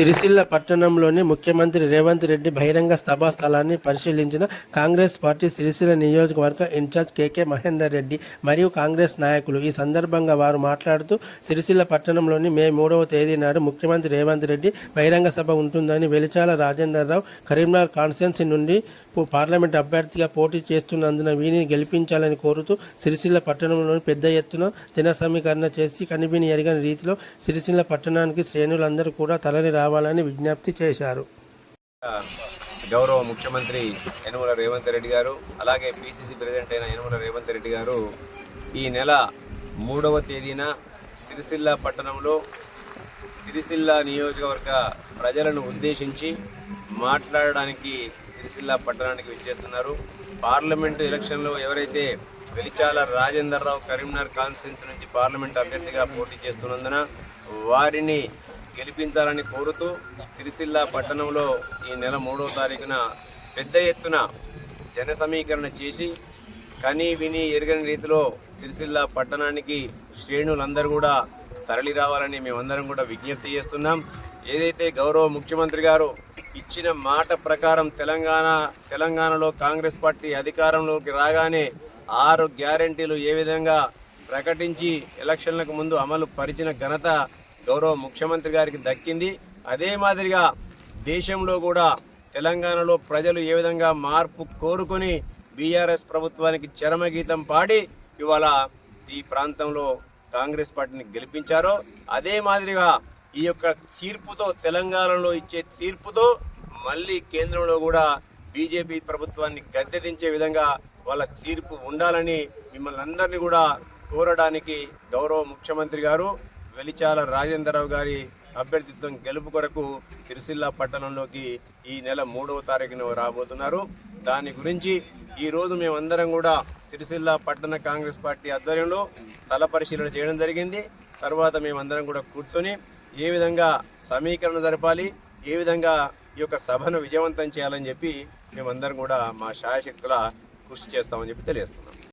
సిరిసిల్ల పట్టణంలోని ముఖ్యమంత్రి రేవంత్ రెడ్డి బహిరంగ సభా స్థలాన్ని పరిశీలించిన కాంగ్రెస్ పార్టీ సిరిసిల్ల నియోజకవర్గ ఇన్ఛార్జ్ కేకే మహేందర్ రెడ్డి మరియు కాంగ్రెస్ నాయకులు. ఈ సందర్భంగా వారు మాట్లాడుతూ సిరిసిల్ల పట్టణంలోని మే మూడవ తేదీ నాడు ముఖ్యమంత్రి రేవంత్ రెడ్డి బహిరంగ సభ ఉంటుందని వెలిచాల రాజేందర్ రావు కరీంనగర్ కాన్స్టిట్యున్సీ నుండి పార్లమెంట్ అభ్యర్థిగా పోటీ చేస్తున్నందున వీరిని గెలిపించాలని కోరుతూ సిరిసిల్ల పట్టణంలోని పెద్ద ఎత్తున జన సమీకరణ చేసి కనిపిని ఎరగని రీతిలో సిరిసిల్ల పట్టణానికి శ్రేణులందరూ కూడా తలని రావు రావాలని విజ్ఞప్తి చేశారు. గౌరవ ముఖ్యమంత్రి యనుమల రేవంత్ రెడ్డి గారు అలాగే పిసిసి ప్రెసిడెంట్ అయిన యనుమల రేవంత్ రెడ్డి గారు ఈ నెల మూడవ తేదీన సిరిసిల్ల పట్టణంలో సిరిసిల్ల నియోజకవర్గ ప్రజలను ఉద్దేశించి మాట్లాడడానికి సిరిసిల్ల పట్టణానికి విచ్చేస్తున్నారు. పార్లమెంటు ఎలక్షన్లో ఎవరైతే వెలిచాల రాజేందర్ రావు కరీంనగర్ కాన్స్టిట్యున్సీ నుంచి పార్లమెంట్ అభ్యర్థిగా పోటీ చేస్తున్నందున వారిని గెలిపించాలని కోరుతూ సిరిసిల్ల పట్టణంలో ఈ నెల మూడో తారీఖున పెద్ద ఎత్తున జన సమీకరణ చేసి కని విని ఎరగని రీతిలో సిరిసిల్ల పట్టణానికి శ్రేణులందరూ కూడా తరలి రావాలని మేమందరం కూడా విజ్ఞప్తి చేస్తున్నాం. ఏదైతే గౌరవ ముఖ్యమంత్రి గారు ఇచ్చిన మాట ప్రకారం తెలంగాణ తెలంగాణలో కాంగ్రెస్ పార్టీ అధికారంలోకి రాగానే ఆరు గ్యారంటీలు ఏ విధంగా ప్రకటించి ఎలక్షన్లకు ముందు అమలు పరిచిన ఘనత గౌరవ ముఖ్యమంత్రి గారికి దక్కింది. అదే మాదిరిగా దేశంలో కూడా తెలంగాణలో ప్రజలు ఏ విధంగా మార్పు కోరుకొని బీఆర్ఎస్ ప్రభుత్వానికి చరమగీతం పాడి ఇవాళ ఈ ప్రాంతంలో కాంగ్రెస్ పార్టీని గెలిపించారో అదే మాదిరిగా ఈ యొక్క తీర్పుతో తెలంగాణలో ఇచ్చే తీర్పుతో మళ్ళీ కేంద్రంలో కూడా బీజేపీ ప్రభుత్వాన్ని గద్దెదించే విధంగా వాళ్ళ తీర్పు ఉండాలని మిమ్మల్ని అందరినీ కూడా కోరడానికి గౌరవ ముఖ్యమంత్రి గారు వెలిచాల రాజేంద్రరావు గారి అభ్యర్థిత్వం గెలుపు కొరకు సిరిసిల్ల పట్టణంలోకి ఈ నెల మూడవ తారీఖున రాబోతున్నారు. దాని గురించి ఈరోజు మేమందరం కూడా సిరిసిల్ల పట్టణ కాంగ్రెస్ పార్టీ ఆధ్వర్యంలో తల పరిశీలన చేయడం జరిగింది. తర్వాత మేమందరం కూడా కూర్చొని ఏ విధంగా సమీకరణ జరపాలి ఏ విధంగా ఈ యొక్క సభను విజయవంతం చేయాలని చెప్పి మేమందరం కూడా మా శాయశక్తుల కృషి చేస్తామని చెప్పి తెలియజేస్తున్నాం.